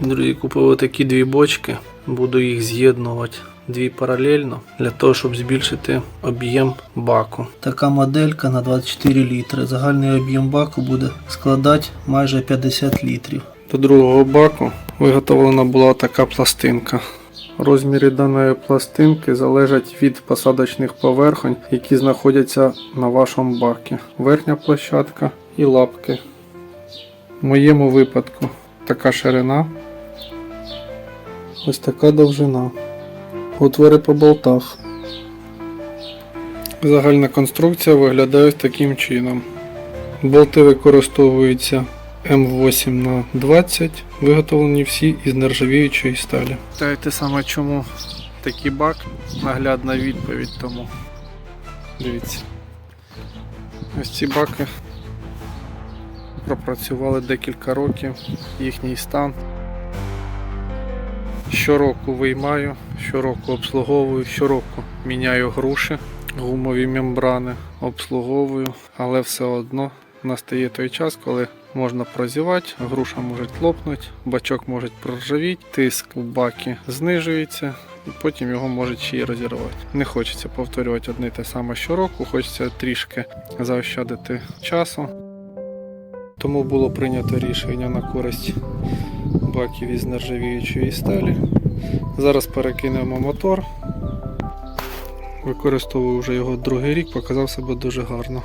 Друзі, купив такі дві бочки. Буду їх з'єднувати дві паралельно для того, щоб збільшити об'єм баку. Така моделька на 24 літри. Загальний об'єм баку буде складати майже 50 літрів. До другого баку виготовлена була така пластинка. Розміри даної пластинки залежать від посадочних поверхонь, які знаходяться на вашому бакі. Верхня площадка і лапки. В моєму випадку така ширина, ось така довжина. Отвори по болтах. Загальна конструкція виглядає таким чином. Болти використовуються М8 на 20, виготовлені всі із нержавіючої сталі. Питаєте саме чому такий бак? Наглядна відповідь тому. Дивіться. Ось ці баки пропрацювали декілька років, їхній стан. Щороку виймаю, щороку обслуговую, щороку міняю груші, гумові мембрани, обслуговую, але все одно настає той час, коли можна прозівати, груша може лопнути, бачок може проржавіти, тиск в бакі знижується. І потім його можуть ще й розірвати. Не хочеться повторювати одне те саме щороку, хочеться трішки заощадити часу. Тому було прийнято рішення на користь баків із нержавіючої сталі. Зараз перекинемо мотор. Використовую вже його другий рік, показав себе дуже гарно.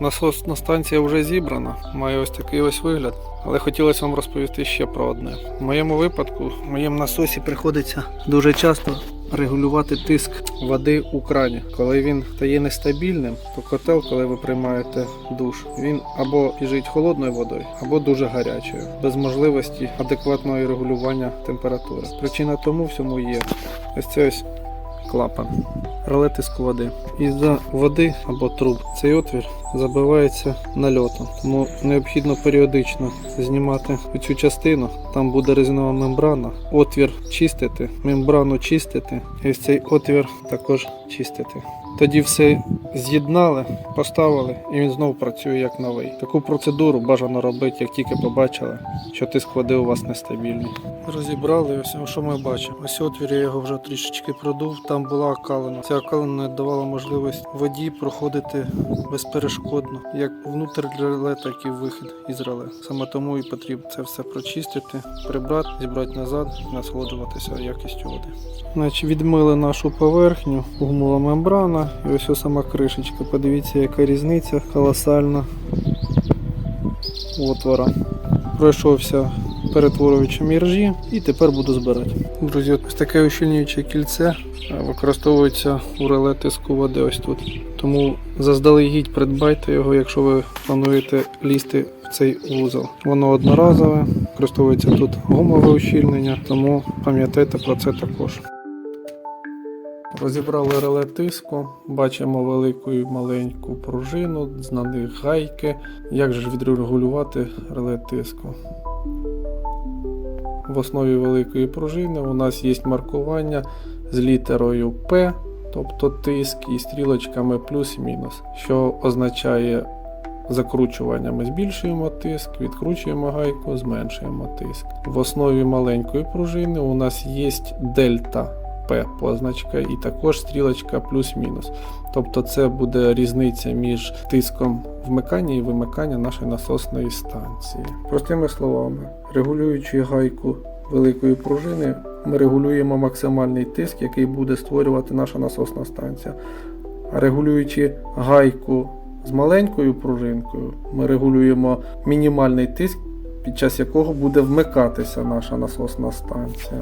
Насосна станція вже зібрана, має ось такий ось вигляд. Але хотілося вам розповісти ще про одне. В моєму випадку, в моєму насосі приходиться дуже часто регулювати тиск води у крані. Коли він стає нестабільним, то котел, коли ви приймаєте душ, він або біжить холодною водою, або дуже гарячою, без можливості адекватного регулювання температури. Причина тому всьому є ось це ось клапан. ролетиск води. Із-за води або труб цей отвір забивається нальотом, тому необхідно періодично знімати цю частину. Там буде резинова мембрана, отвір чистити, мембрану чистити, і ось цей отвір також чистити. Тоді все з'єднали, поставили, і він знову працює як новий. Таку процедуру бажано робити, як тільки побачили, що тиск води у вас нестабільний. Розібрали, ось що ми бачимо. Ось отвір я його вже трішечки продув. Там була окалина. Ця окалина давала можливість воді проходити безперешкодно, як внутрь реле, так і вихід із реле. Саме тому і потрібно це все прочистити, прибрати, зібрати назад, насолоджуватися якістю води. Значить, відмили нашу поверхню, гумова мембрана і ось ось сама кришечка. Подивіться, яка різниця колосальна отвора. Пройшовся перетворювачем іржі і тепер буду збирати. Друзі, ось таке ущільнююче кільце використовується у реле тиску води ось тут. Тому заздалегідь придбайте його, якщо ви плануєте лізти в цей вузол. Воно одноразове, використовується тут гумове ущільнення, тому пам'ятайте про це також. Розібрали реле тиску, бачимо велику і маленьку пружину, з гайки. Як же відрегулювати реле тиску? В основі великої пружини у нас є маркування з літерою P, тобто тиск, і стрілочками плюс-мінус, що означає закручування ми збільшуємо тиск, відкручуємо гайку, зменшуємо тиск. В основі маленької пружини у нас є дельта Позначка і також стрілочка плюс-мінус. Тобто це буде різниця між тиском вмикання і вимикання нашої насосної станції. Простими словами, регулюючи гайку великої пружини, ми регулюємо максимальний тиск, який буде створювати наша насосна станція. А регулюючи гайку з маленькою пружинкою, ми регулюємо мінімальний тиск, під час якого буде вмикатися наша насосна станція.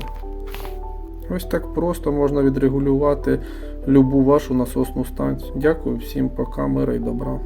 Ось так просто можна відрегулювати любу вашу насосну станцію. Дякую всім, пока, мира і добра.